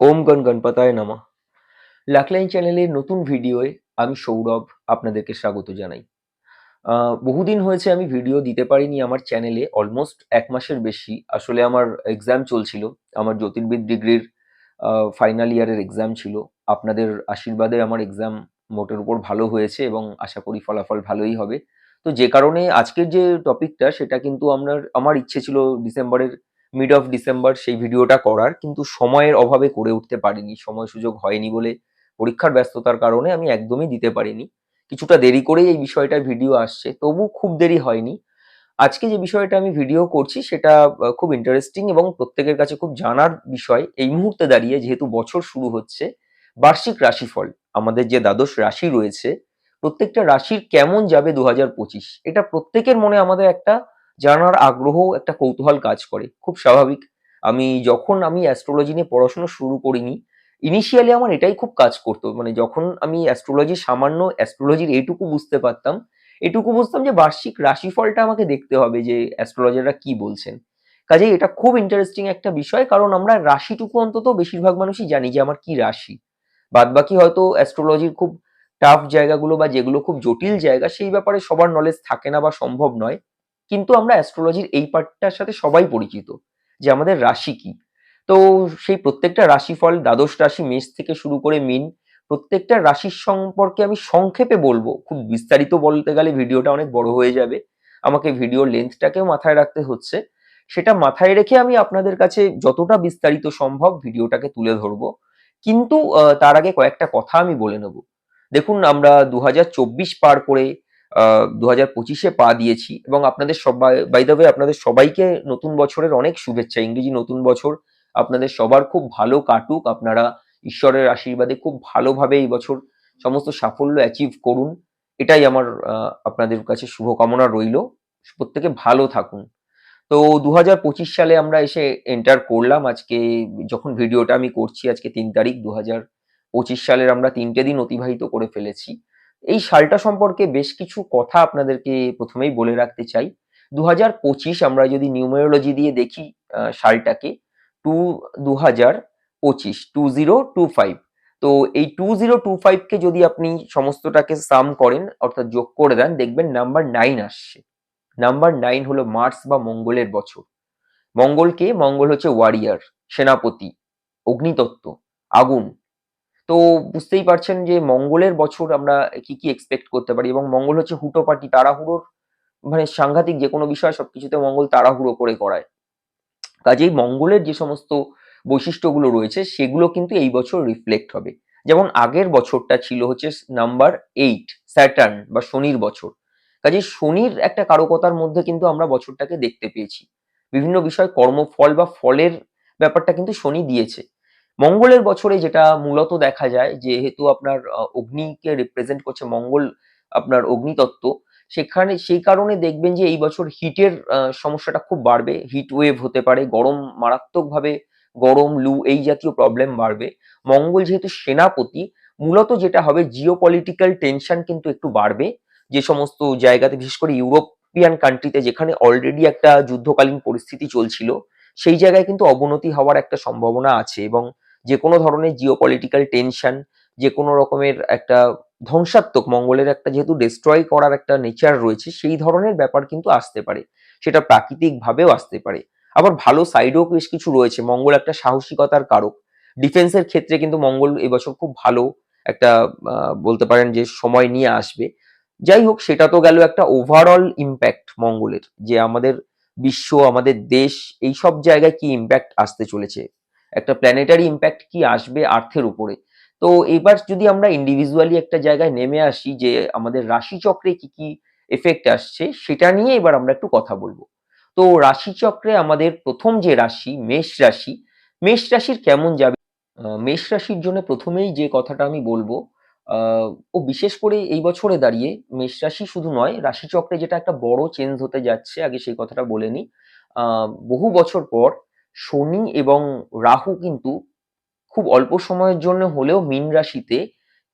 ওম গণ গণপতায় নমঃ। লাকলাইন চ্যানেলের নতুন ভিডিওয়ে আমি সৌরভ আপনাদেরকে স্বাগত জানাই। বহুদিন হয়েছে আমি ভিডিও দিতে পারিনি আমার চ্যানেলে, অলমোস্ট এক মাসের বেশি। আসলে আমার এক্সাম চলছিল, আমার জ্যোতির্বিদ ডিগ্রির ফাইনাল ইয়ারের এক্সাম ছিল। আপনাদের আশীর্বাদে আমার এক্সাম মোটের উপর ভালো হয়েছে এবং আশা করি ফলাফল ভালোই হবে। তো যে কারণে আজকের যে টপিকটা সেটা কিন্তু আমরা আমার ইচ্ছে ছিল ডিসেম্বরের মিড অফ ডিসেম্বর সেই ভিডিওটা করার, কিন্তু সময়ের অভাবে করে উঠতে পারিনি, সময় সুযোগ হয়নি বলে পরীক্ষার ব্যস্ততার কারণে আমি একদমই দিতে পারিনি। কিছুটা দেরি করেই এই বিষয়টার ভিডিও আসছে, তবু খুব দেরি হয়নি। আজকে যে বিষয়টা আমি ভিডিও করছি সেটা খুব ইন্টারেস্টিং এবং প্রত্যেকের কাছে খুব জানার বিষয়, এই মুহূর্তে দাঁড়িয়ে যেহেতু বছর শুরু হচ্ছে, বার্ষিক রাশিফল, আমাদের যে দ্বাদশ রাশি রয়েছে, প্রত্যেকটা রাশির কেমন যাবে দু হাজার পঁচিশ? এটা প্রত্যেকের মনে আমাদের একটা জানার আগ্রহ একটা কৌতূহল কাজ করে, খুব স্বাভাবিক। আমি যখন আমি অ্যাস্ট্রোলজি নিয়ে পড়াশোনা শুরু করিনি ইনিশিয়ালি আমার এটাই খুব কাজ করতো। মানে যখন আমি অ্যাস্ট্রোলজি সামান্য অ্যাস্ট্রোলজির এইটুকু বুঝতে পারতাম, এটুকু বুঝতাম যে বার্ষিক রাশিফলটা আমাকে দেখতে হবে যে অ্যাস্ট্রোলজাররা কি বলছেন। কাজেই এটা খুব ইন্টারেস্টিং একটা বিষয়, কারণ আমরা রাশিটুকু অন্তত বেশিরভাগ মানুষই জানি যে আমার কি রাশি। বাদ বাকি হয়তো অ্যাস্ট্রোলজির খুব টাফ জায়গাগুলো বা যেগুলো খুব জটিল জায়গা, সেই ব্যাপারে সবার নলেজ থাকে না বা সম্ভব নয়। কিন্তু আমরা অ্যাস্ট্রোলজির এই পার্টটার সাথে সবাই পরিচিত, যে আমাদের রাশি কি। তো সেই প্রত্যেকটা রাশিফল, দ্বাদশ রাশি, মেষ থেকে শুরু করে মিন, প্রত্যেকটা রাশির সম্পর্কে আমি সংক্ষেপে বলব। খুব বিস্তারিত বলতে গেলে ভিডিওটা অনেক বড় হয়ে যাবে। আমাকে ভিডিও লেন্থটাকেও মাথায় রাখতে হচ্ছে। সেটা মাথায় রেখে আমি আপনাদের কাছে যতটা বিস্তারিত সম্ভব ভিডিওটাকে তুলে ধরবো। কিন্তু তার আগে কয়েকটা কথা আমি বলে নেব। দেখুন, আমরা দু হাজার চব্বিশ পার করে দু হাজার পঁচিশে পা দিয়েছি এবং আপনাদের সবাই বাই আপনাদের সবাইকে নতুন বছরের অনেক শুভেচ্ছা। ইংরেজি নতুন বছর আপনাদের সবার খুব ভালো কাটুক। আপনারা ঈশ্বরের আশীর্বাদে খুব ভালোভাবে এই বছর সমস্ত সাফল্য অ্যাচিভ করুন। এটাই আমার আপনাদের কাছে শুভকামনা রইল। প্রত্যেকে ভালো থাকুন। তো দু সালে আমরা এসে এন্টার করলাম। আজকে যখন ভিডিওটা আমি করছি, আজকে তিন তারিখ দু সালের আমরা তিনটে দিন অতিবাহিত করে ফেলেছি। এই সালটা সম্পর্কে বেশ কিছু কথা আপনাদেরকে প্রথমেই বলে রাখতে চাই। দু পঁচিশ আমরা যদি নিউমেরোলজি দিয়ে দেখি সালটাকে, টু দু হাজার পঁচিশ, টু জিরো, টু ফাইভ। তো এই টু জিরো, টু ফাইভকে যদি আপনি সমস্তটাকে সাম করেন, অর্থাৎ যোগ করে দেন, দেখবেন নাম্বার নাইন আসছে। নাম্বার নাইন হলো মার্স বা মঙ্গলের বছর। মঙ্গলকে, মঙ্গল হচ্ছে ওয়ারিয়ার, সেনাপতি, অগ্নিতত্ত্ব, আগুন। তো বুঝতেই পারছেন যে মঙ্গলের বছর আমরা কি কি এক্সপেক্ট করতে পারি এবং মঙ্গল হচ্ছে হুটোপাটি তাড়াহুড়োর মানে সাংঘাতিক যে কোনো বিষয় সবকিছুতে মঙ্গল তাড়াহুড়ো করে করায়। কাজেই মঙ্গলের যে সমস্ত বৈশিষ্ট্যগুলো রয়েছে সেগুলো কিন্তু এই বছর রিফ্লেক্ট হবে। যেমন আগের বছরটা ছিল হচ্ছে নাম্বার এইট স্যাটার্ন বা শনির বছর। কাজে শনির একটা কারকতার মধ্যে কিন্তু আমরা বছরটাকে দেখতে পেয়েছি। বিভিন্ন বিষয় কর্মফল বা ফলের ব্যাপারটা কিন্তু শনি দিয়েছে। মঙ্গলের বছরে যেটা মূলত দেখা যায়, যেহেতু আপনার অগ্নিকে রিপ্রেজেন্ট করছে মঙ্গল, আপনার অগ্নিতত্ত্ব, সেখানে, সেই কারণে দেখবেন যে এই বছর হিটের সমস্যাটা খুব বাড়বে। হিট ওয়েভ হতে পারে, গরম মারাত্মকভাবে গরম, লু, এই জাতীয় প্রবলেম বাড়বে। মঙ্গল যেহেতু সেনাপতি, মূলত যেটা হবে জিও পলিটিক্যাল টেনশন কিন্তু একটু বাড়বে। যে সমস্ত জায়গাতে, বিশেষ করে ইউরোপিয়ান কান্ট্রিতে যেখানে অলরেডি একটা যুদ্ধকালীন পরিস্থিতি চলছিল, সেই জায়গায় কিন্তু অবনতি হওয়ার একটা সম্ভাবনা আছে এবং যে কোনো ধরনের জিও পলিটিক্যাল টেনশন যে কোনো রকমের একটা ধ্বংসাত্মক মঙ্গলের একটা যেহেতু ডিস্ট্রয় করার একটা নেচার রয়েছে, সেই ধরনের ব্যাপার কিন্তু আসতে পারে। সেটা প্রাকৃতিকভাবেও আসতে পারে। আবার ভালো সাইডও বেশ কিছু রয়েছে। মঙ্গল একটা সাহসিকতার কারক। ডিফেন্সের ক্ষেত্রে কিন্তু মঙ্গল এবছর খুব ভালো একটা বলতে পারেন যে সময় নিয়ে আসবে। যাই হোক, সেটা তো গেল একটা ওভারঅল ইম্প্যাক্ট মঙ্গলের। যে আমাদের বিশ্ব, আমাদের দেশ এই সব জায়গায় কি ইম্প্যাক্ট আসতে চলেছে? একটা প্ল্যানেটারি ইম্প্যাক্ট কি আসবে আর্থের উপরে? তো এবার যদি আমরা ইন্ডিভিজুয়ালি একটা জায়গায় নেমে আসি যে আমাদের রাশিচক্রে কি কি এফেক্ট আসছে, সেটা নিয়ে এবার আমরা একটু কথা বলব। তো রাশিচক্রে আমাদের প্রথম যে রাশি, মেষ রাশি, মেষ রাশির কেমন যাবে? মেষ রাশির জন্য প্রথমেই যে কথাটা আমি বলব ও বিশেষ করে এই বছরে দাঁড়িয়ে মেষ রাশি শুধু নয়, রাশিচক্রে যেটা একটা বড় চেঞ্জ হতে যাচ্ছে, আগে সেই কথাটা বলে নিই বহু বছর পর শনি এবং রাহু কিন্তু খুব অল্প সময়ের জন্য হলেও মীন রাশিতে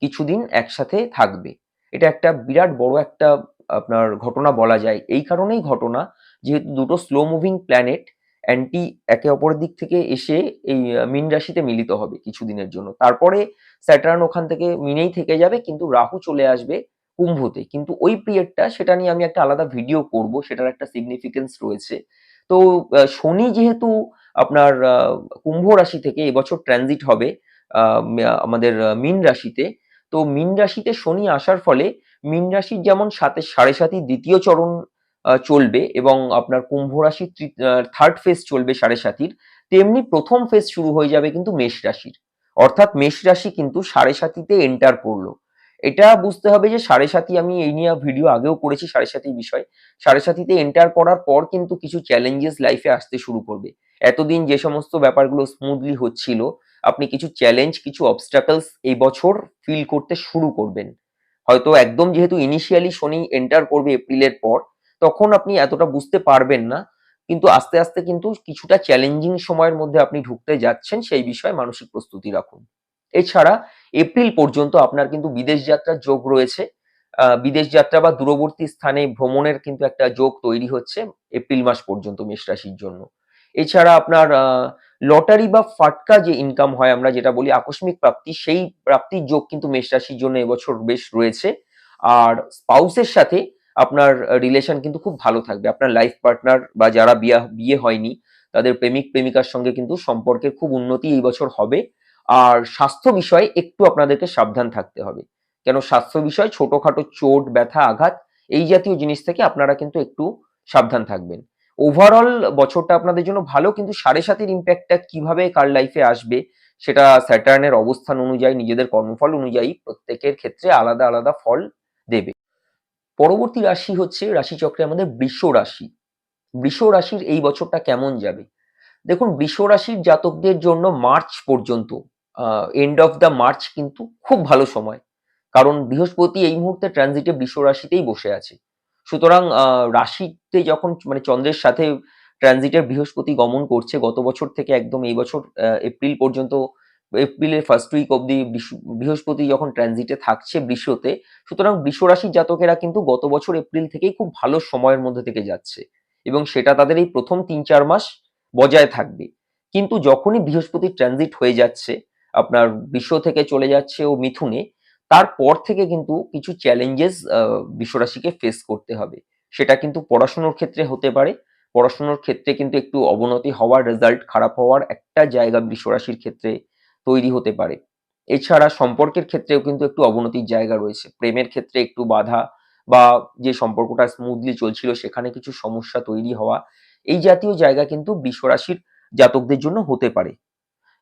কিছুদিন একসাথে থাকবে। এটা একটা বিরাট বড় একটা, আপনার ঘটনা বলা যায়। এই কারণেই ঘটনা যেহেতু দুটো স্লো মুভিং প্ল্যানেট অ্যান্টি একে অপরের দিক থেকে এসে এই মীন রাশিতে মিলিত হবে কিছুদিনের জন্য। তারপরে স্যাটার্ন ওখান থেকে মিনেই থেকে যাবে, কিন্তু রাহু চলে আসবে কুম্ভতে। কিন্তু ওই পিরিয়ডটা সেটা নিয়ে আমি একটা আলাদা ভিডিও করব, সেটার একটা সিগনিফিকেন্স রয়েছে। তো শনি যেহেতু আপনার কুম্ভ রাশি থেকে এবছর ট্রানজিট হবে আমাদের মীন রাশিতে। তো মীন রাশিতে শনি আসার ফলে মীন রাশির যেমন সাথে সাড়ে সাতি দ্বিতীয় চরণ চলবে এবং আপনার কুম্ভ রাশির থার্ড ফেজ চলবে সাড়ে সাতির। তেমনি প্রথম ফেজ শুরু হয়ে যাবে কিন্তু মেষ রাশির। অর্থাৎ মেষ রাশি কিন্তু সাড়ে সাতিতে এন্টার করল। এটা বুঝতে হবে যে সাড়ে সাতি আমি এই নিয়ে ভিডিও আগেও করেছি সাড়ে সাতি বিষয়। সাড়ে সাতিতে এন্টার করার পর কিন্তু কিছু চ্যালেঞ্জেস লাইফে আসতে শুরু করবে। এতদিন যে সমস্ত ব্যাপারগুলো স্মুথলি হচ্ছিল, আপনি কিছু চ্যালেঞ্জ কিছু অবস্টাকলস এই বছর ফিল করতে শুরু করবেন। হয়তো একদম যেহেতু ইনিশিয়ালি শনি এন্টার করবে এপ্রিলের পর, তখন আপনি এতটা বুঝতে পারবেন না, কিন্তু আস্তে আস্তে কিন্তু কিছুটা চ্যালেঞ্জিং সময়ের মধ্যে আপনি ঢুকতে যাচ্ছেন, সেই বিষয়ে মানসিক প্রস্তুতি রাখুন। এছাড়া এপ্রিল পর্যন্ত আপনার কিন্তু বিদেশ যাত্রার যোগ রয়েছে। বিদেশ যাত্রা বা দূরবর্তী স্থানে ভ্রমণের কিন্তু একটা যোগ তৈরি হচ্ছে এপ্রিল মাস পর্যন্ত মেষ রাশির জন্য। এছাড়া আপনার লটারি বা ফাটকা যে ইনকাম হয় আমরা যেটা বলি আকস্মিক প্রাপ্তি, সেই প্রাপ্তির যোগ কিন্তু মেষ রাশির জন্য এবছর বেশ রয়েছে। আর স্পাউসের সাথে আপনার রিলেশন কিন্তু খুব ভালো থাকবে। আপনার লাইফ পার্টনার বা যারা বিয়ে বিয়ে হয়নি, তাদের প্রেমিক, প্রেমিকার সঙ্গে কিন্তু সম্পর্কের খুব উন্নতি এই বছর হবে। আর স্বাস্থ্য বিষয়ে একটু আপনাদেরকে সাবধান থাকতে হবে। কেন স্বাস্থ্য বিষয়? ছোটখাটো চোট, ব্যথা, আঘাত, এই জাতীয় জিনিস থেকে আপনারা কিন্তু একটু সাবধান থাকবেন। ওভারঅল বছরটা আপনাদের জন্য ভালো, কিন্তু সাড়ে সাতের ইম্প্যাক্টটা কীভাবে কার লাইফে আসবে, সেটা স্যাটার্নের অবস্থান অনুযায়ী, নিজেদের কর্মফল অনুযায়ী প্রত্যেকের ক্ষেত্রে আলাদা আলাদা ফল দেবে। পরবর্তী রাশি হচ্ছে, রাশিচক্রে আমাদের বৃষ রাশি। বৃষ রাশির এই বছরটা কেমন যাবে? দেখুন, বৃষ রাশির জাতকদের জন্য মার্চ পর্যন্ত এন্ড অফ দ্য মার্চ কিন্তু খুব ভালো সময়। কারণ বৃহস্পতি এই মুহূর্তে ট্রানজিটে বৃষ রাশিতেই বসে আছে। সুতরাং রাশিতে যখন মানে চন্দ্রের সাথে ট্রানজিটের বৃহস্পতি গমন করছে, গত বছর থেকে একদম এই বছর এপ্রিল পর্যন্ত, এপ্রিলের ফার্স্ট উইক অব্দি বৃহস্পতি যখন ট্রানজিটে থাকছে বৃষতে, সুতরাং বৃষ রাশির জাতকেরা কিন্তু গত বছর এপ্রিল থেকেই খুব ভালো সময়ের মধ্যে থেকে যাচ্ছে এবং সেটা তাদের এই প্রথম তিন, চার মাস বজায় থাকবে। কিন্তু যখনই বৃহস্পতি ট্রানজিট হয়ে যাচ্ছে, আপনার বিশ্ব থেকে চলে যাচ্ছে ও মিথুনে তারপর থেকে কিন্তু কিছু চ্যালেঞ্জেস বিশ্বরাশিকে ফেস করতে হবে। সেটা কিন্তু পড়াশুনোর ক্ষেত্রে হতে পারে। পড়াশুনোর ক্ষেত্রে কিন্তু একটু অবনতি হওয়ার রেজাল্ট খারাপ হওয়ার একটা জায়গা বিশ্বরাশির ক্ষেত্রে তৈরি হতে পারে। এছাড়া সম্পর্কের ক্ষেত্রেও কিন্তু একটু অবনতির জায়গা রয়েছে। প্রেমের ক্ষেত্রে একটু বাধা বা যে সম্পর্কটা স্মুথলি চলছিল, সেখানে কিছু সমস্যা তৈরি হওয়া, এই জাতীয় জায়গা কিন্তু বিশ্বরাশির জাতকদের জন্য হতে পারে।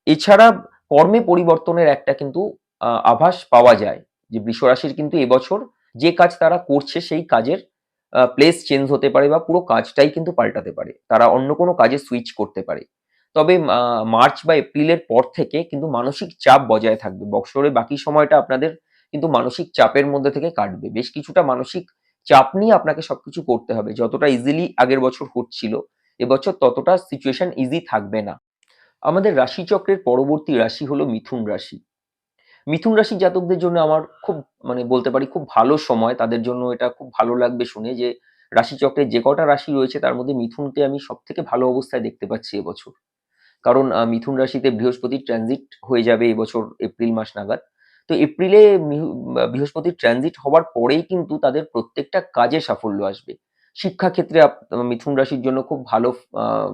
এছাড়া কর্মে পরিবর্তনের একটা কিন্তু আভাস পাওয়া যায় যে বৃষরাশির কিন্তু এবছর যে কাজ তারা করছে সেই কাজের প্লেস চেঞ্জ হতে পারে বা পুরো কাজটাই কিন্তু পাল্টাতে পারে। তারা অন্য কোনো কাজে সুইচ করতে পারে। তবে মার্চ বা এপ্রিলের পর থেকে কিন্তু মানসিক চাপ বজায় থাকবে। বৎসরের বাকি সময়টা আপনাদের কিন্তু মানসিক চাপের মধ্যে থেকে কাটবে। বেশ কিছুটা মানসিক চাপ নিয়ে আপনাকে সবকিছু করতে হবে। যতটা ইজিলি আগের বছর হচ্ছিল, এবছর ততটা সিচুয়েশন ইজি থাকবে না। আমাদের রাশিচক্রের পরবর্তী রাশি হলো মিথুন রাশি। মিথুন রাশি জাতকদের জন্য আমার খুব মানে বলতে পারি খুব ভালো সময়। তাদের জন্য এটা খুব ভালো লাগবে শুনে যে রাশিচক্রে যে কটা রাশি রয়েছে, তার মধ্যে মিথুনকে আমি সব থেকে ভালো অবস্থায় দেখতে পাচ্ছি এবছর। কারণ মিথুন রাশিতে বৃহস্পতির ট্রানজিট হয়ে যাবে এবছর এপ্রিল মাস নাগাদ। তো এপ্রিলে বৃহস্পতির ট্রানজিট হওয়ার পরেই কিন্তু তাদের প্রত্যেকটা কাজে সাফল্য আসবে। শিক্ষাক্ষেত্রে মিথুন রাশির জন্য খুব ভালো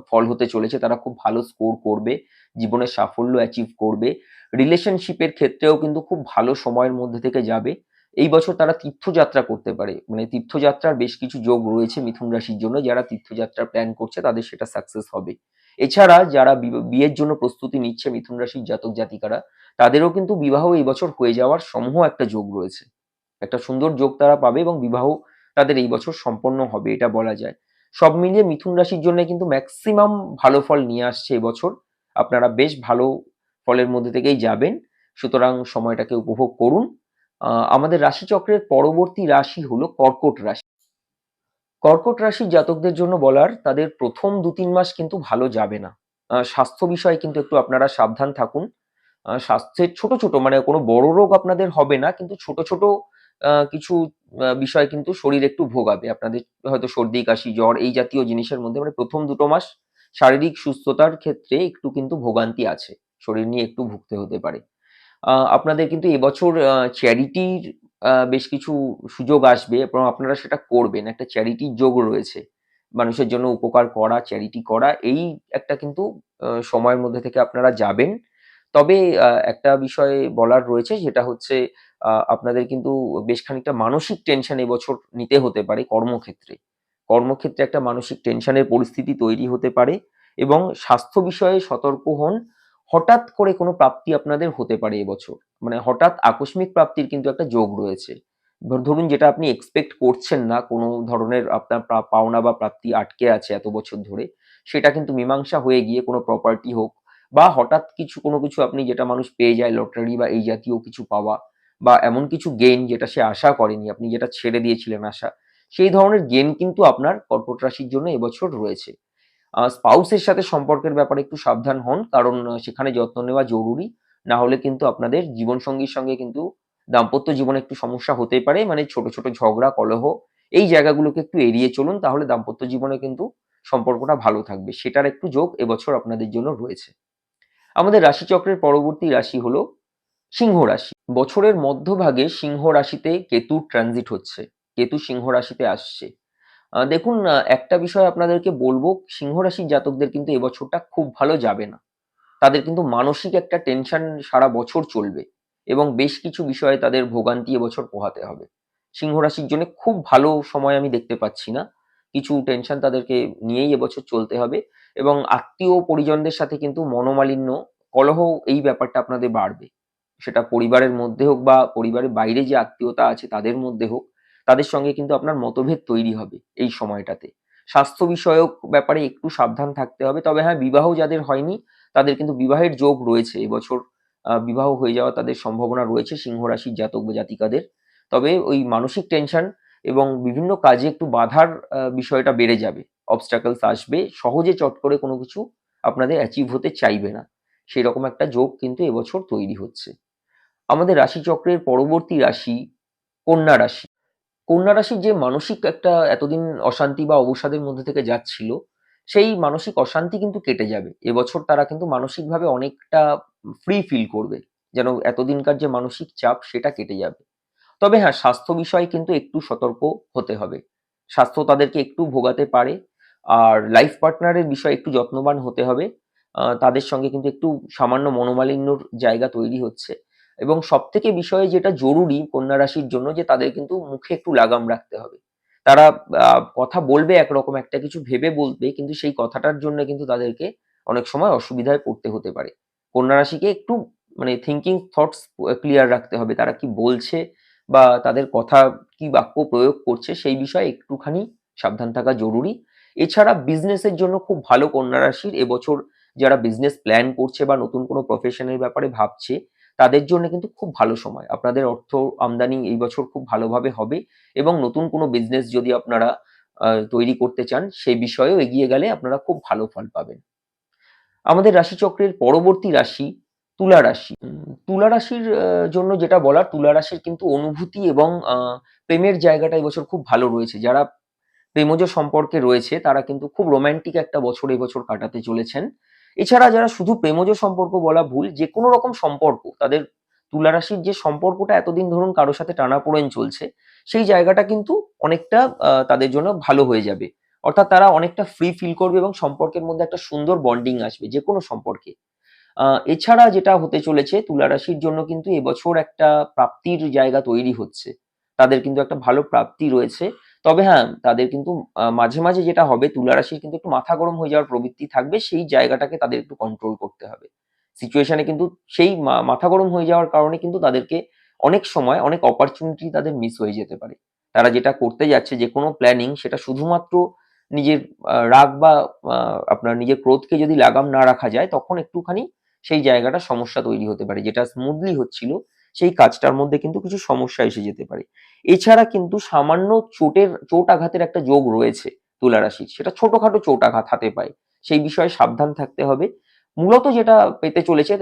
ফল হতে চলেছে। তারা খুব ভালো স্কোর করবে জীবনে সাফল্য অ্যাচিভ করবে। রিলেশনশিপের ক্ষেত্রেও কিন্তু খুব ভালো সময়ের মধ্যে থেকে যাবে। এই বছর তারা তীর্থযাত্রা করতে পারে। মানে তীর্থযাত্রার বেশ কিছু যোগ রয়েছে মিথুন রাশির জন্য। যারা তীর্থযাত্রার প্ল্যান করছে, তাদের সেটা সাকসেস হবে। এছাড়া যারা বিয়ের জন্য প্রস্তুতি নিচ্ছে মিথুন রাশির জাতক জাতিকারা, তাদেরও কিন্তু বিবাহ এই বছর হয়ে যাওয়ার সমূহ একটা যোগ রয়েছে। একটা সুন্দর যোগ তারা পাবে এবং বিবাহ তাদের এই বছর সম্পন্ন হবে, এটা বলা যায়। সব মিলিয়ে মিথুন রাশির জন্য কিন্তু ম্যাক্সিমাম ভালো ফল নিয়ে আসছে এবছর আপনারা বেশ ভালো ফলের মধ্যে থেকেই যাবেন। সুতরাং সময়টাকে উপভোগ করুন। আমাদের রাশিচক্রের পরবর্তী রাশি হলো কর্কট রাশি। কর্কট রাশির জাতকদের জন্য বলার, তাদের প্রথম দু তিন মাস কিন্তু ভালো যাবে না। স্বাস্থ্য বিষয়ে কিন্তু একটু আপনারা সাবধান থাকুন। স্বাস্থ্যের ছোট ছোট মানে কোনো বড় রোগ আপনাদের হবে না, কিন্তু ছোট ছোট কিছু বিষয় কিন্তু শরীর একটু ভোগাবে। আপনাদের হয়তো সর্দি, কাশি, জ্বর এই জাতীয় জিনিসের মধ্যে মানে প্রথম দুটো মাস শারীরিক সুস্থতার ক্ষেত্রে একটু কিন্তু ভোগান্তি আছে। শরীর নিয়ে একটু ভুগতে হতে পারে। আপনাদের কিন্তু এবছর চ্যারিটির বেশ কিছু সুযোগ আসবে এবং আপনারা সেটা করবেন। একটা চ্যারিটির যোগ রয়েছে। মানুষের জন্য উপকার করা, চ্যারিটি করা এই একটা কিন্তু সময়ের মধ্যে থেকে আপনারা যাবেন। তবে একটা বিষয়ে বলার রয়েছে, যেটা হচ্ছে আপনাদের কিন্তু বেশ খানিকটা মানসিক টেনশন এবছর নিতে হতে পারে কর্মক্ষেত্রে। কর্মক্ষেত্রে একটা মানসিক টেনশনের পরিস্থিতি তৈরি হতে পারে এবং স্বাস্থ্য বিষয়ে সতর্ক হন হঠাৎ করে কোনো প্রাপ্তি আপনাদের হতে পারে এবছর। মানে হঠাৎ আকস্মিক প্রাপ্তির কিন্তু একটা যোগ রয়েছে। ধর- ধরুন যেটা আপনি এক্সপেক্ট করছেন না কোনো ধরনের আপনার পাওনা বা প্রাপ্তি আটকে আছে এত বছর ধরে, সেটা কিন্তু মীমাংসা হয়ে গিয়ে কোনো প্রপার্টি হোক বা হঠাৎ কিছু, কোনো কিছু আপনি যেটা মানুষ পেয়ে যায় লটারি বা এই জাতীয় কিছু পাওয়া বা এমন কিছু গেইন যেটা সে আশা করেনি, আপনি যেটা ছেড়ে দিয়েছিলেন আশা, সেই ধরনের গেইন কিন্তু আপনার কর্কট রাশির জন্য এবছর রয়েছে। স্পাউসের সাথে সম্পর্কের ব্যাপারে একটু সাবধান হন, কারণ সেখানে যত্ন নেওয়া জরুরি, না হলে কিন্তু আপনাদের জীবনসঙ্গীর সঙ্গে কিন্তু দাম্পত্য জীবনে একটু সমস্যা হতেই পারে মানে ছোট ছোট ঝগড়া, কলহ, এই জায়গাগুলোকে একটু এড়িয়ে চলুন, তাহলে দাম্পত্য জীবনে কিন্তু সম্পর্কটা ভালো থাকবে। সেটার একটু যোগ এবছর আপনাদের জন্য রয়েছে। আমাদের রাশিচক্রের পরবর্তী রাশি হলো সিংহ রাশি। বছরের মধ্যভাগে সিংহ রাশিতে কেতু ট্রানজিট হচ্ছে, কেতু সিংহ রাশিতে আসছে। দেখুন একটা বিষয় আপনাদেরকে বলব, সিংহ রাশির জাতকদের কিন্তু এবছরটা খুব ভালো যাবে না। তাদের কিন্তু মানসিক একটা টেনশন সারা বছর চলবে এবং বেশ কিছু বিষয়ে তাদের ভোগান্তি এবছর পোহাতে হবে। সিংহ রাশির জন্য খুব ভালো সময় আমি দেখতে পাচ্ছি না। কিছু টেনশন তাদেরকে নিয়েই এবছর চলতে হবে এবং আত্মীয় পরিজনদের সাথে কিন্তু মনোমালিন্য, কলহ এই ব্যাপারটা আপনাদের বাড়বে। সেটা পরিবারের মধ্যে হোক বা পরিবারের বাইরে যে আত্মীয়তা আছে তাদের মধ্যে হোক, তাদের সঙ্গে কিন্তু আপনার মতভেদ তৈরি হবে এই সময়টাতে। স্বাস্থ্য বিষয়ক ব্যাপারে একটু সাবধান থাকতে হবে, তবে হ্যাঁ বিবাহ যাদের হয়নি, তাদের কিন্তু বিবাহের যোগ রয়েছে। এবছর বিবাহ হয়ে যাওয়া তাদের সম্ভাবনা রয়েছে সিংহ রাশির জাতক বা জাতিকাদের। তবে ওই মানসিক টেনশন এবং বিভিন্ন কাজে একটু বাধার বিষয়টা বেড়ে যাবে। অবস্টাকলস আসবে, সহজে চট করে কোনো কিছু আপনাদের অ্যাচিভ হতে চাইবে না। সেই রকম একটা যোগ কিন্তু এবছর তৈরি হচ্ছে। আমাদের রাশিচক্রের পরবর্তী রাশি কন্যা রাশি। কন্যা রাশির যে মানসিক একটা এতদিন অশান্তি বা অবসাদের মধ্যে থেকে যাচ্ছিল, সেই মানসিক অশান্তি কিন্তু কেটে যাবে। এবছর তারা কিন্তু মানসিকভাবে অনেকটা ফ্রি ফিল করবে, যেন এতদিনকার যে মানসিক চাপ সেটা কেটে যাবে। তবে হ্যাঁ স্বাস্থ্য বিষয়ে কিন্তু একটু সতর্ক হতে হবে। স্বাস্থ্য তাদেরকে একটু ভোগাতে পারে, আর লাইফ পার্টনারের বিষয়ে একটু যত্নবান হতে হবে। তাদের সঙ্গে কিন্তু একটু সামান্য মনোমালিন্যর জায়গা তৈরি হচ্ছে। এবং সব থেকে বিষয়ে যেটা জরুরি কন্যা রাশির জন্য যে তাদের কিন্তু মুখে একটু লাগাম রাখতে হবে। তারা কথা বলবে একরকম, একটা কিছু ভেবে বলবে, কিন্তু সেই কথাটার জন্য কিন্তু তাদেরকে অনেক সময় অসুবিধায় পড়তে হতে পারে। কন্যা রাশিকে একটু মানে থিঙ্কিং থটস ক্লিয়ার রাখতে হবে। তারা কি বলছে বা তাদের কথা কি বাক্য প্রয়োগ করছে সেই বিষয়ে একটুখানি সাবধান থাকা জরুরি। এছাড়া বিজনেসের জন্য খুব ভালো কন্যা রাশির এবছর যারা বিজনেস প্ল্যান করছে বা নতুন কোনো প্রফেশনের ব্যাপারে ভাবছে তাদের জন্য কিন্তু খুব ভালো সময়। আপনাদের অর্থ আমদানি এই বছর খুব ভালোভাবে হবে এবং নতুন কোনো বিজনেস যদি আপনারা তৈরি করতে চান, সেই বিষয়েও এগিয়ে গেলে আপনারা খুব ভালো ফল পাবেন। আমাদের রাশিচক্রের পরবর্তী রাশি তুলা রাশি। তুলা রাশির জন্য যেটা বলার, তুলা রাশির কিন্তু অনুভূতি এবং প্রেমের জায়গাটা এবছর খুব ভালো রয়েছে। যারা প্রেমজ সম্পর্কে রয়েছে, তারা কিন্তু খুব রোমান্টিক একটা বছর এবছর কাটাতে চলেছেন। এছাড়া যারা শুধু প্রেমজ সম্পর্ক বলা ভুল, যে কোনো রকম সম্পর্ক, তাদের তুলা রাশির যে সম্পর্কটা এতদিন ধরুন কারোর সাথে টানা টানাপোড়েন চলছে, সেই জায়গাটা কিন্তু অনেকটা তাদের জন্য ভালো হয়ে যাবে। অর্থাৎ তারা অনেকটা ফ্রি ফিল করবে এবং সম্পর্কের মধ্যে একটা সুন্দর বন্ডিং আসবে, যে কোনো সম্পর্কে। এছাড়া যেটা হতে চলেছে তুলা রাশির জন্য কিন্তু এবছর একটা প্রাপ্তির জায়গা তৈরি হচ্ছে। তাদের কিন্তু একটা ভালো প্রাপ্তি রয়েছে। তবে হ্যাঁ তাদের কিন্তু মাঝে মাঝে যেটা হবে তুলা রাশির কিন্তু একটু মাথা গরম হয়ে যাওয়ার প্রবৃত্তি থাকবে, সেই জায়গাটাকে তাদের একটু কন্ট্রোল করতে হবে। সিচুয়েশনে কিন্তু সেই মাথা গরম হয়ে যাওয়ার কারণে কিন্তু তাদেরকে অনেক সময় অনেক অপরচুনিটি তাদের মিস হয়ে যেতে পারে। তারা যেটা করতে যাচ্ছে, যে কোনো প্ল্যানিং সেটা শুধুমাত্র নিজের রাগ বা আপনার নিজের ক্রোধকে যদি লাগাম না রাখা যায়, তখন একটুখানি সেই জায়গাটা সমস্যা তৈরি হতে পারে, যেটা স্মুথলি হচ্ছিল। সেই কাজটার মধ্যে কিন্তু কিছু সমস্যা এসে যেতে পারে। এছাড়া কিন্তু সামান্য চোটের চোট আঘাতের একটা যোগ রয়েছে তুলা রাশির সেটা ছোটখাটো চোট আঘাত হাতে পায়। সেই বিষয়ে সাবধান থাকতে হবে। মূলত যেটা পেতে চলেছে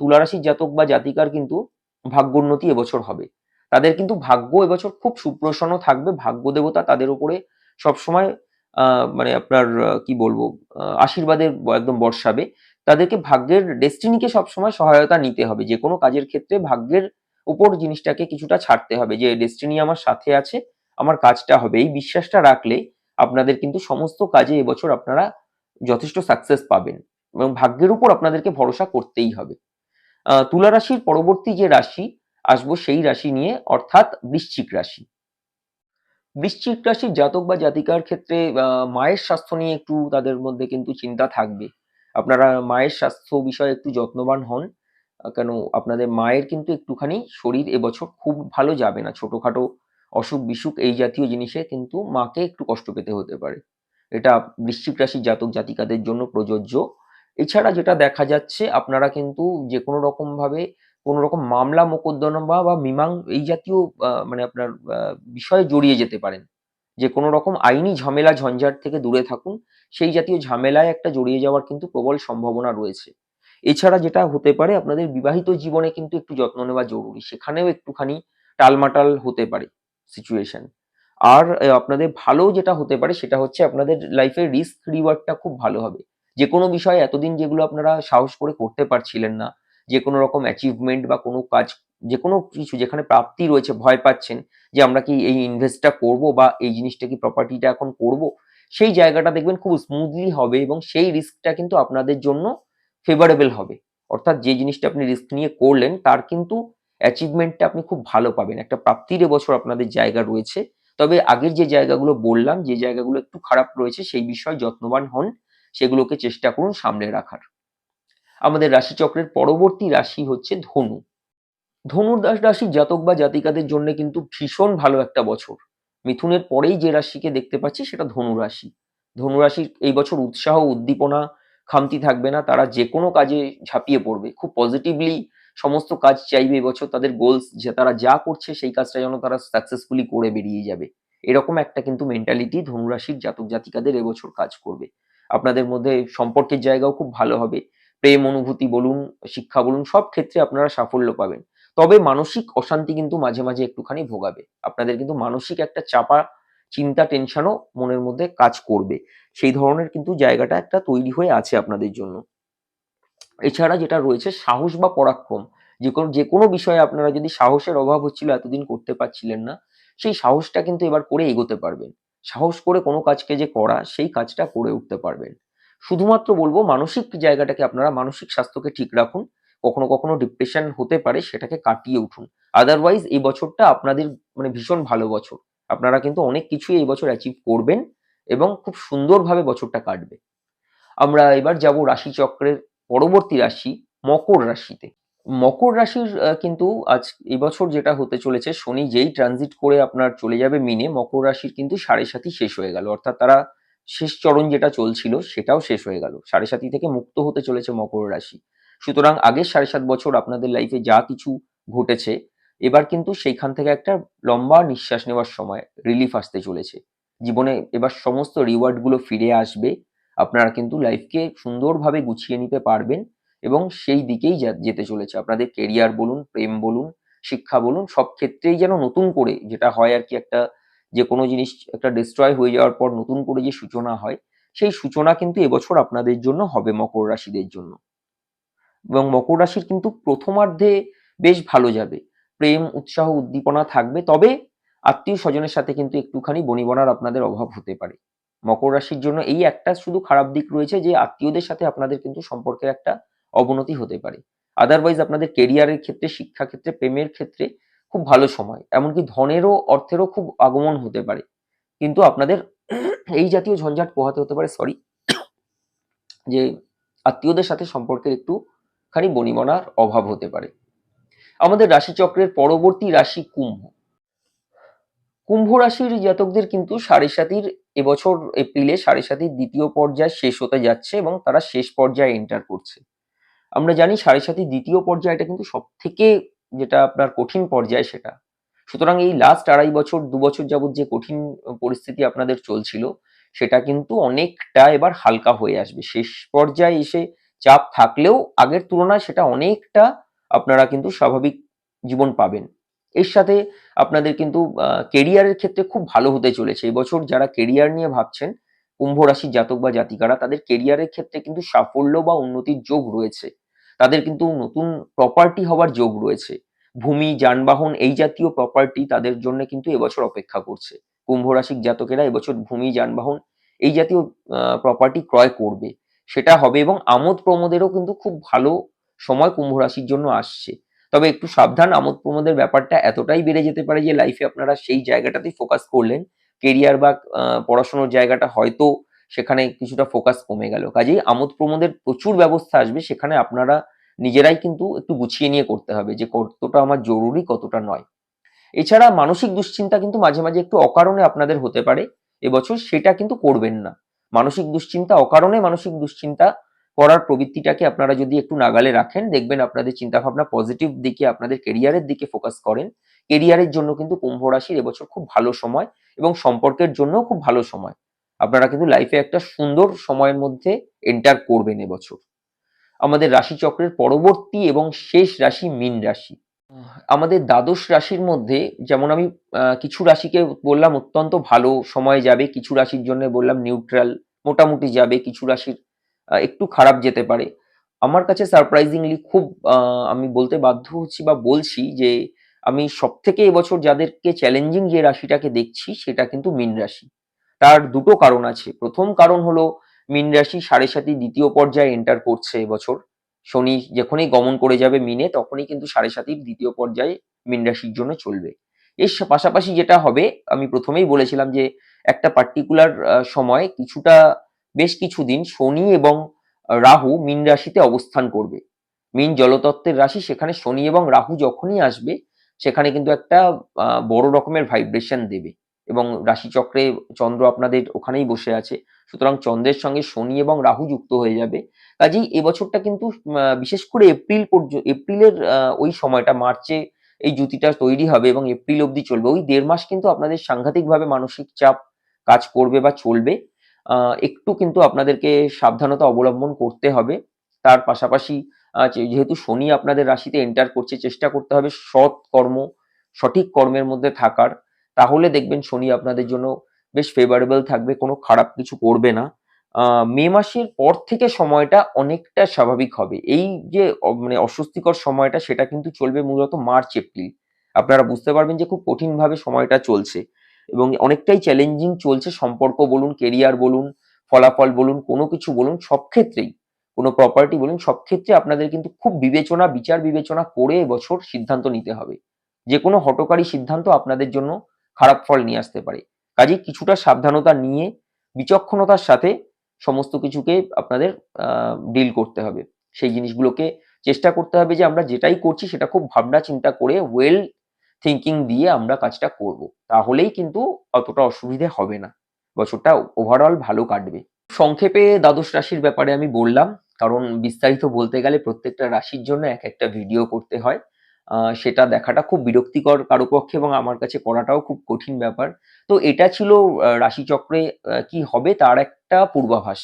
তুলা রাশির জাতক বা জাতিকার কিন্তু ভাগ্যোন্নতি এবছর হবে। তাদের কিন্তু ভাগ্য এবছর খুব সুপ্রসন্ন থাকবে। ভাগ্য দেবতা তাদের উপরে সবসময় আহ, মানে আপনার কি বলব আশীর্বাদের একদম বর্ষাবে। তাদেরকে ভাগ্যের ডেস্টিনিকে সবসময় সহায়তা নিতে হবে। যে কোনো কাজের ক্ষেত্রে ভাগ্যের উপর জিনিসটাকে কিছুটা ছাড়তে হবে। যে ডেস্টিনি আমার সাথে আছে, আমার কাজটা হবে। এই বিশ্বাসটা রাখলে আপনাদের কিন্তু সমস্ত কাজে এবছর আপনারা যথেষ্ট সাকসেস পাবেন এবং ভাগ্যের উপর আপনাদেরকে ভরসা করতেই হবে। তুলা রাশির পরবর্তী যে রাশি, আসব সেই রাশি নিয়ে, অর্থাৎ বৃশ্চিক রাশি। বৃশ্চিক রাশির জাতক বা জাতিকার ক্ষেত্রে মায়ের স্বাস্থ্য নিয়ে একটু তাদের মধ্যে কিন্তু চিন্তা থাকবে। আপনারা মায়ের স্বাস্থ্য বিষয়ে একটু যত্নবান হন কেন আপনাদের মায়ের কিন্তু একটুখানি শরীর এবছর খুব ভালো যাবে না। ছোটখাটো অসুখ বিসুখ এই জাতীয় জিনিসে কিন্তু মাকে একটু কষ্ট পেতে হতে পারে। এটা বৃশ্চিক রাশির জাতক জাতিকাদের জন্য প্রযোজ্য। এছাড়া যেটা দেখা যাচ্ছে, আপনারা কিন্তু যে কোনো রকম ভাবে কোনো রকম মামলা, মোকদ্দমা বা মীমাং এই জাতীয় মানে আপনার বিষয়ে জড়িয়ে যেতে পারেন। যে কোনো রকম আইনি ঝামেলা ঝঞ্ঝাট থেকে দূরে থাকুন, সেই জাতীয় ঝামেলায় একটা জড়িয়ে যাওয়ার কিন্তু প্রবল সম্ভাবনা রয়েছে। এছাড়া যেটা হতে পারে, আপনাদের বিবাহিত জীবনে কিন্তু একটু যত্ন নেওয়া জরুরি, সেখানেও একটুখানি টালমাটাল হতে পারে সিচুয়েশন আর আপনাদের ভালো যেটা হতে পারে, সেটা হচ্ছে আপনাদের লাইফের রিস্ক রিওয়ার্ডটা খুব ভালো হবে। যে কোনো বিষয়ে এতদিন যেগুলো আপনারা সাহস করে করতে পারছিলেন না, যে কোনো রকম অ্যাচিভমেন্ট বা কোনো কাজ যে কোনো কিছু যেখানে প্রাপ্তি রয়েছে, ভয় পাচ্ছেন যে আমরা কি এই ইনভেস্টটা করব বা এই জিনিসটা কি প্রপার্টিটা এখন করব, সেই জায়গাটা দেখবেন খুব স্মুথলি হবে এবং সেই রিস্কটা কিন্তু আপনাদের জন্য ফেভারেবল হবে। অর্থাৎ যে জিনিসটা আপনি রিস্ক নিয়ে করলেন, তার কিন্তু অ্যাচিভমেন্টটা আপনি খুব ভালো পাবেন। একটা প্রাপ্তির এবছর আপনাদের জায়গা রয়েছে। তবে আগের যে জায়গাগুলো বললাম, যে জায়গাগুলো একটু খারাপ রয়েছে, সেই বিষয়ে যত্নবান হন, সেগুলোকে চেষ্টা করুন সামলে রাখার। আমাদের রাশিচক্রের পরবর্তী রাশি হচ্ছে ধনু। ধনুর দাস রাশির জাতক বা জাতিকাদের জন্য কিন্তু ভীষণ ভালো একটা বছর। মিথুনের পরেই যে রাশিকে দেখতে পাচ্ছি সেটা ধনু রাশি। ধনু রাশির এই বছর উৎসাহ, উদ্দীপনা, খামতি থাকবে না, তারা যে কোনো কাজে ঝাঁপিয়ে পড়বে। খুব পজিটিভলি সমস্ত কাজ চাইবে এবছর তাদের গোলস যে তারা যা করছে সেই কাজটা যেন তারা সাকসেসফুলি করে বেরিয়ে যাবে। এরকম একটা কিন্তু মেন্টালিটি ধনুরাশির জাতক জাতিকাদের এবছর কাজ করবে। আপনাদের মধ্যে সম্পর্কের জায়গাও খুব ভালো হবে। প্রেম, অনুভূতি বলুন, শিক্ষা বলুন, সব ক্ষেত্রে আপনারা সাফল্য পাবেন। তবে মানসিক অশান্তি কিন্তু মাঝে মাঝে একটুখানি ভোগাবে। আপনাদের কিন্তু মানসিক একটা চাপা, চিন্তা, টেনশনও মনের মধ্যে কাজ করবে। সেই ধরনের কিন্তু জায়গাটা একটা তৈরি হয়ে আছে আপনাদের জন্য। এছাড়া যেটা রয়েছে, সাহস বা পরাক্রম। যে কোনো যে কোনো বিষয়ে আপনারা যদি সাহসের অভাব হচ্ছিল, এতদিন করতে পারছিলেন না, সেই সাহসটা কিন্তু এবার করে এগোতে পারবেন। সাহস করে কোনো কাজকে যে করা, সেই কাজটা করে উঠতে পারবেন। শুধুমাত্র বলব, মানসিক জায়গাটাকে আপনারা মানসিক স্বাস্থ্যকে ঠিক রাখুন। কখনো কখনো ডিপ্রেশন হতে পারে, সেটাকে কাটিয়ে উঠুন। আদারওয়াইজ এই বছরটা আপনাদের মানে ভীষণ ভালো বছর। আপনারা কিন্তু অনেক কিছুই এই বছর অ্যাচিভ করবেন এবং খুব সুন্দরভাবে বছরটা কাটবে। আমরা এবার যাব রাশিচক্রের পরবর্তী রাশি, মকর রাশিতে। মকর রাশির কিন্তু আজ এবছর যেটা হতে চলেছে, শনি যেই ট্রানজিট করে আপনার চলে যাবে মিনে, মকর রাশির কিন্তু সাড়ে সাথী শেষ হয়ে গেল। অর্থাৎ তারা শেষ চরণ যেটা চলছিল, সেটাও শেষ হয়ে গেল। সাড়ে সাথী থেকে মুক্ত হতে চলেছে মকর রাশি। সুতরাং আগের সাড়ে সাত বছর আপনাদের লাইফে যা কিছু ঘটেছে, এবার কিন্তু সেইখান থেকে একটা লম্বা নিঃশ্বাস নেওয়ার সময় রিলিফ আসতে চলেছে। জীবনে এবার সমস্ত রিওয়ার্ডগুলো ফিরে আসবে, আপনারা কিন্তু লাইফকে সুন্দরভাবে গুছিয়ে নিতে পারবেন এবং সেই দিকেই যেতে চলেছে। আপনাদের কেরিয়ার বলুন, প্রেম বলুন, শিক্ষা বলুন, সব ক্ষেত্রেই যেন নতুন করে যেটা হয় আর কি একটা, যে কোনো জিনিস একটা ডিস্ট্রয় হয়ে যাওয়ার পর নতুন করে যে সূচনা হয়, সেই সূচনা কিন্তু এবছর আপনাদের জন্য হবে মকর রাশিদের জন্য। এবং মকর রাশির কিন্তু প্রথমার্ধে বেশ ভালো যাবে। প্রেম, উৎসাহ, উদ্দীপনা থাকবে, তবে আত্মীয় স্বজনের সাথে কিন্তু একটুখানি বনিবনার আপনাদের অভাব হতে পারে। মকর রাশির জন্য এই একটা শুধু খারাপ দিক রয়েছে যে, আত্মীয়দের সাথে আপনাদের কিন্তু সম্পর্কের একটা অবনতি হতে পারে। আদারওয়াইজ আপনাদের কেরিয়ারের ক্ষেত্রে শিক্ষা ক্ষেত্রে প্রেমের ক্ষেত্রে খুব ভালো সময়। এমনকি ধনেরও, অর্থেরও খুব আগমন হতে পারে। কিন্তু আপনাদের এই জাতীয় ঝঞ্ঝাট পোহাতে হতে পারে সরি যে, আত্মীয়দের সাথে সম্পর্কের একটু খানি বনিবনার অভাব হতে পারে। আমাদের রাশিচক্রের পরবর্তী রাশি কুম্ভ। কুম্ভ রাশির জাতকদের কিন্তু সাড়ে সাতির এবছর এপ্রিলে সাড়ে সাতির দ্বিতীয় পর্যায় শেষ হতে যাচ্ছে এবং তারা শেষ পর্যায়ে এন্টার করছে। আমরা জানি সাড়ে সাতির দ্বিতীয় পর্যায়টা কিন্তু সব থেকে যেটা আপনার কঠিন পর্যায় সেটা। সুতরাং এই লাস্ট আড়াই বছর, দু বছর যাবত যে কঠিন পরিস্থিতি আপনাদের চলছিল, সেটা কিন্তু অনেকটা এবার হালকা হয়ে আসবে। শেষ পর্যায়ে এসে চাপ থাকলেও আগের তুলনায় সেটা অনেকটা আপনারা কিন্তু স্বাভাবিক জীবন পাবেন। এর সাথে আপনাদের কিন্তু কেরিয়ারের ক্ষেত্রে খুব ভালো হতে চলেছে। এবছর যারা কেরিয়ার নিয়ে ভাবছেন কুম্ভ রাশির জাতক বা জাতিকারা, তাদের কেরিয়ারের ক্ষেত্রে কিন্তু সাফল্য বা উন্নতির যোগ রয়েছে। তাদের কিন্তু নতুন প্রপার্টি হওয়ার যোগ রয়েছে। ভূমি, যানবাহন এই জাতীয় প্রপার্টি তাদের জন্য কিন্তু এবছর অপেক্ষা করছে। কুম্ভ রাশির জাতকেরা এবছর ভূমি, যানবাহন এই জাতীয় প্রপার্টি ক্রয় করবে। সেটা হবে এবং আমোদ প্রমোদেরও কিন্তু খুব ভালো সময় কুম্ভ রাশির জন্য আসছে। তবে একটু সাবধান, আমোদ প্রমোদের ব্যাপারটা এতটাই বেড়ে যেতে পারে যে লাইফে আপনারা সেই জায়গাটাতেই ফোকাস করলেন। কেরিয়ার বা পড়াশোনার জায়গাটা হয়তো সেখানে কিছুটা ফোকাস কমে গেল। কাজেই আমোদ প্রমোদের প্রচুর ব্যবস্থা আসবে, সেখানে আপনারা নিজেরাই কিন্তু একটু গুছিয়ে নিয়ে করতে হবে যে কতটা আমার জরুরি, কতটা নয়। এছাড়া মানসিক দুশ্চিন্তা কিন্তু মাঝে মাঝে একটু অকারণে আপনাদের হতে পারে, এবছর সেটা কিন্তু করবেন না। মানসিক দুশ্চিন্তা, অকারণে মানসিক দুশ্চিন্তা করার প্রবৃত্তিটাকে আপনারা যদি একটু নাগালে রাখেন, দেখবেন আপনাদের চিন্তাভাবনা পজিটিভ দিকে, আপনাদের কেরিয়ারের দিকে ফোকাস করেন। কেরিয়ারের জন্য কিন্তু কুম্ভ রাশির এবছর খুব ভালো সময় এবং সম্পর্কের জন্য খুব ভালো সময়। আপনারা কিন্তু লাইফে একটা সুন্দর সময়ের মধ্যে এন্টার করবেন এবছর। আমাদের রাশিচক্রের পরবর্তী এবং শেষ রাশি মীন রাশি। আমাদের দ্বাদশ রাশির মধ্যে যেমন আমি কিছু রাশিকে বললাম অত্যন্ত ভালো সময় যাবে, কিছু রাশির জন্য বললাম নিউট্রাল মোটামুটি যাবে, কিছু রাশির একটু খারাপ যেতে পারে। আমার কাছে সারপ্রাইজিংলি খুব আমি বলতে বাধ্য হচ্ছি বা বলছি যে, আমি সব থেকে এবছর যাদেরকে চ্যালেঞ্জিং যে রাশিটাকে দেখছি, সেটা কিন্তু মীন রাশি। তার দুটো কারণ আছে। প্রথম কারণ হলো, মীন রাশি সাড়ে সাতি দ্বিতীয় পর্যায়ে এন্টার করছে এবছর। শনি যখনই গমন করে যাবে মিনে, তখনই কিন্তু সাড়ে সাতির দ্বিতীয় পর্যায়ে মিন রাশির জন্য চলবে। এর পাশাপাশি যেটা হবে, আমি প্রথমেই বলেছিলাম যে একটা পার্টিকুলার সময় কিছুটা, বেশ কিছুদিন শনি এবং রাহু মিন রাশিতে অবস্থান করবে। মিন জলতত্ত্বের রাশি, সেখানে শনি এবং রাহু যখনই আসবে, সেখানে কিন্তু একটা বড় রকমের ভাইব্রেশন দেবে এবং রাশিচক্রে চন্দ্র আপনাদের ওখানেই বসে আছে। সুতরাং চন্দ্রের সঙ্গে শনি এবং রাহু যুক্ত হয়ে যাবে। কাজেই এবছরটা কিন্তু বিশেষ করে এপ্রিল পর্যন্ত এপ্রিলের ওই সময়টা, মার্চে এই জুতিটা তৈরি হবে এবং এপ্রিল অবধি চলবে। ওই দেড় মাস কিন্তু আপনাদের সাংঘাতিকভাবে মানসিক চাপ কাজ করবে বা চলবে। একটু কিন্তু আপনাদেরকে সাবধানতা অবলম্বন করতে হবে। তার পাশাপাশি যেহেতু শনি আপনাদের রাশিতে এন্টার করছে, চেষ্টা করতে হবে সৎ কর্ম, সঠিক কর্মের মধ্যে থাকার। তাহলে দেখবেন শনি আপনাদের জন্য বেশ ফেভারেবল থাকবে, কোনো খারাপ কিছু করবে না। মে মাসের পর থেকে সময়টা অনেকটা স্বাভাবিক হবে। এই যে মানে অস্বস্তিকর সময়টা, সেটা কিন্তু চলবে মূলত মার্চ, এপ্রিল। আপনারা বুঝতে পারবেন যে, খুব কঠিন ভাবে সময়টা চলছে এবং অনেকটাই চ্যালেঞ্জিং চলছে সম্পর্ক বলুন কেরিয়ার বলুন, ফলাফল বলুন, কোনো কিছু বলুন, সব ক্ষেত্রেই, কোনো প্রপার্টি বলুন, সব ক্ষেত্রে আপনাদের কিন্তু খুব বিবেচনা, বিচার বিবেচনা করে এবছর সিদ্ধান্ত নিতে হবে। যে কোনো হঠকারী সিদ্ধান্ত আপনাদের জন্য খারাপ ফল নিয়ে আসতে পারে। কাজেই কিছুটা সাবধানতা নিয়ে, বিচক্ষণতার সাথে সমস্ত কিছুকে আপনাদের ডিল করতে হবে। সেই জিনিসগুলোকে চেষ্টা করতে হবে যে আমরা যেটাই করছি সেটা খুব ভাবনা চিন্তা করে ওয়েল থিঙ্কিং দিয়ে আমরা কাজটা করব। তাহলেই কিন্তু অতটা অসুবিধে হবে না। বছরটা ওভারঅল ভালো কাটবে। সংক্ষেপে দ্বাদশ রাশির ব্যাপারে আমি বললাম, কারণ বিস্তারিত বলতে গেলে প্রত্যেকটা রাশির জন্য এক একটা ভিডিও করতে হয়। সেটা দেখাটা খুব বিরক্তিকর কারও পক্ষে এবং আমার কাছে করাটাও খুব কঠিন ব্যাপার। তো এটা ছিল রাশিচক্রে কি হবে তার একটা পূর্বাভাস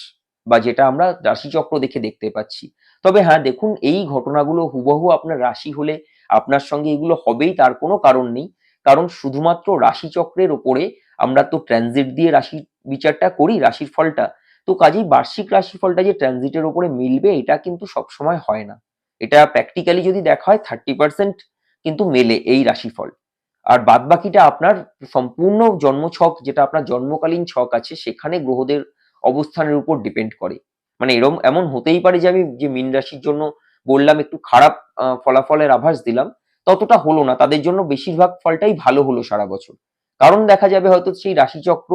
বা যেটা আমরা রাশিচক্র দেখে দেখতে পাচ্ছি। তবে হ্যাঁ দেখুন, এই ঘটনাগুলো হুবহু আপনার রাশি হলে আপনার সঙ্গে এগুলো হবেই, তার কোনো কারণ নেই। কারণ শুধুমাত্র রাশিচক্রের ওপরে আমরা তো ট্রানজিট দিয়ে রাশি বিচারটা করি, রাশির ফলটা। তো কাজেই বার্ষিক রাশিফলটা যে ট্রানজিটের ওপরে মিলবে, এটা কিন্তু সবসময় হয় না। এটা প্র্যাকটিক্যালি যদি দেখা হয় থার্টি পার্সেন্ট কিন্তু মেলে এই রাশিফল। আর বাদ বাকিটা আপনার সম্পূর্ণ জন্মছক, যেটা আপনার জন্মকালীন ছক আছে, সেখানে গ্রহদের অবস্থানের উপর ডিপেন্ড করে। মানে এরম, এমন হতেই পারে যে আমি যে মীন রাশির জন্য বললাম, একটু খারাপ ফলাফলের আভাস দিলাম, ততটা হলো না। তাদের জন্য বেশিরভাগ ফলটাই ভালো হলো সারা বছর। কারণ দেখা যাবে হয়তো সেই রাশিচক্র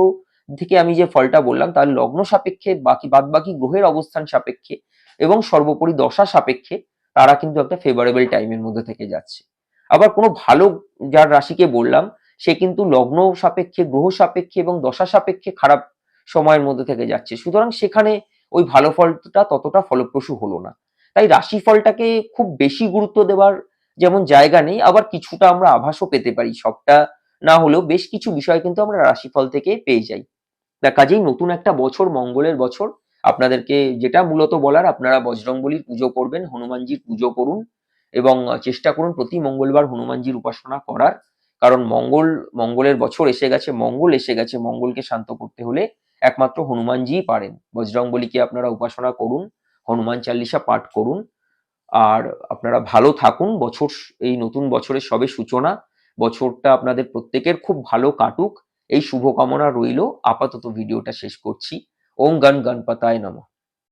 থেকে আমি যে ফলটা বললাম, তার লগ্ন সাপেক্ষে বাকি বাদ বাকি গ্রহের অবস্থান সাপেক্ষে এবং সর্বোপরি দশা সাপেক্ষে তারা কিন্তু একটা ফেভারেবল টাইমের মধ্যে থেকে যাচ্ছে। আবার কোনো ভালো যার রাশিকে বললাম, সে কিন্তু লগ্ন সাপেক্ষে, গ্রহ সাপেক্ষে এবং দশা সাপেক্ষে খারাপ সময়ের মধ্যে থেকে যাচ্ছে। সুতরাং সেখানে ওই ভালো ফলটা ততটা ফলপ্রসূ হলো না। তাই রাশিফলটাকে খুব বেশি গুরুত্ব দেওয়ার যেমন জায়গা নেই, আবার কিছুটা আমরা আভাসও পেতে পারি। সবটা না হলেও বেশ কিছু বিষয় কিন্তু আমরা রাশিফল থেকে পেয়ে যাই। কাজেই নতুন একটা বছর, মঙ্গলের বছর আপনাদেরকে যেটা মূলত বলার, আপনারা বজরংবলির পুজো করবেন, হনুমানজির পুজো করুন এবং চেষ্টা করুন প্রতি মঙ্গলবার হনুমানজির উপাসনা করার। কারণ মঙ্গল, মঙ্গলের বছর এসে গেছে, মঙ্গল এসে গেছে, মঙ্গলকে শান্ত করতে হলে একমাত্র হনুমানজিই পারেন। বজরংবলীকে আপনারা উপাসনা করুন, হনুমান চাল্লিশা পাঠ করুন। আর আপনারা ভালো থাকুন, বছর, এই নতুন বছরের সবে সূচনা। বছরটা আপনাদের প্রত্যেকের খুব ভালো কাটুক। এই শুভকামনা রইল। আপাতত ভিডিওটা শেষ করছি। ওম গণ গণপতায় নমঃ